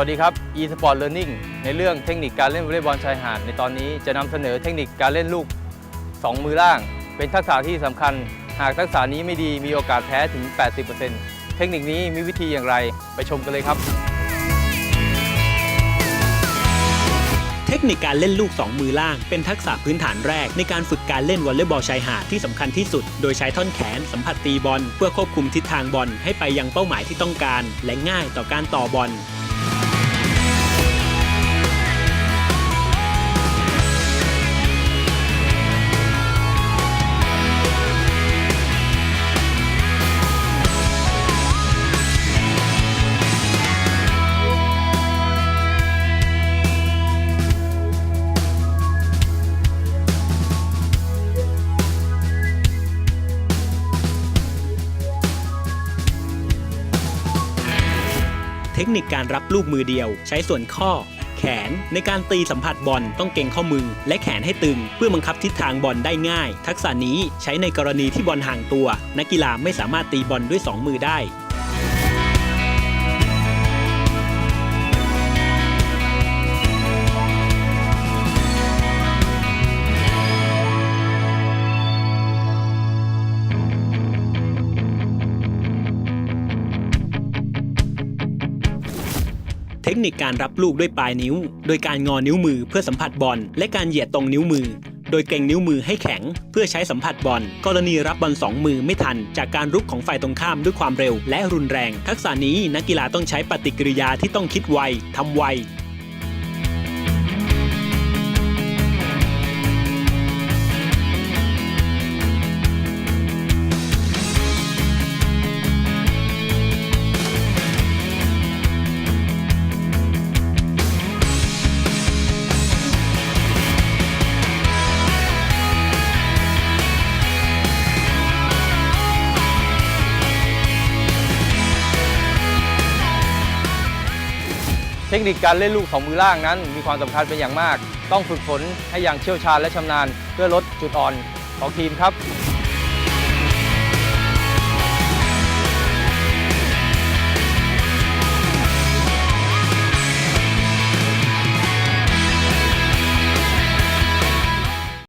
วัสดีครับ e-sport learning ในเรื่องเทคนิคการเล่นวอลเลย์บอลชายหาดในตอนนี้จะนำเสนอเทคนิคการเล่นลูก 2 มือล่าง เป็นทักษะที่สำคัญ หากทักษะนี้ไม่ดีมีโอกาสแพ้ถึง 80%เทคนิคนี้มีวิธีอย่างไรไปชมกันเลยครับ เทคนิคการเล่นลูก 2 มือล่าง เป็นทักษะพื้นฐานแรกในการฝึกการเล่นวอลเลย์บอลชายหาดที่สำคัญที่สุด โดยใช้ท่อนแขนสัมผัสตีบอลเพื่อควบคุมทิศทางบอลให้ไปยังเป้าหมายที่ต้องการ และง่ายต่อการต่อบอล เทคนิคการรับลูกมือเดียว ใช้ส่วนข้อ แขนในการตีสัมผัสบอลต้องเก่งข้อมือ และแขนให้ตึง เพื่อบังคับทิศทางบอลได้ง่าย ทักษะนี้ใช้ในกรณีที่บอลห่างตัว นักกีฬาไม่สามารถตีบอลด้วย 2 มือได้ เทคนิคการรับลูกด้วยปลายนิ้ว โดยการงอนิ้วมือเพื่อสัมผัสบอล และการเหยียดตรงนิ้วมือ โดยเกรงนิ้วมือให้แข็ง เพื่อใช้สัมผัสบอล กรณีรับบอลสองมือไม่ทัน จากการรุกของฝ่ายตรงข้ามด้วยความเร็ว และรุนแรง ทักษะนี้นักกีฬาต้องใช้ปฏิกิริยาที่ต้องคิดไวทำไว เทคนิคการเล่นลูกสองมือล่างนั้น มีความสำคัญเป็นอย่างมาก ต้องฝึกฝนให้อย่างเชี่ยวชาญและชำนาญ เพื่อลดจุดอ่อนของทีมครับ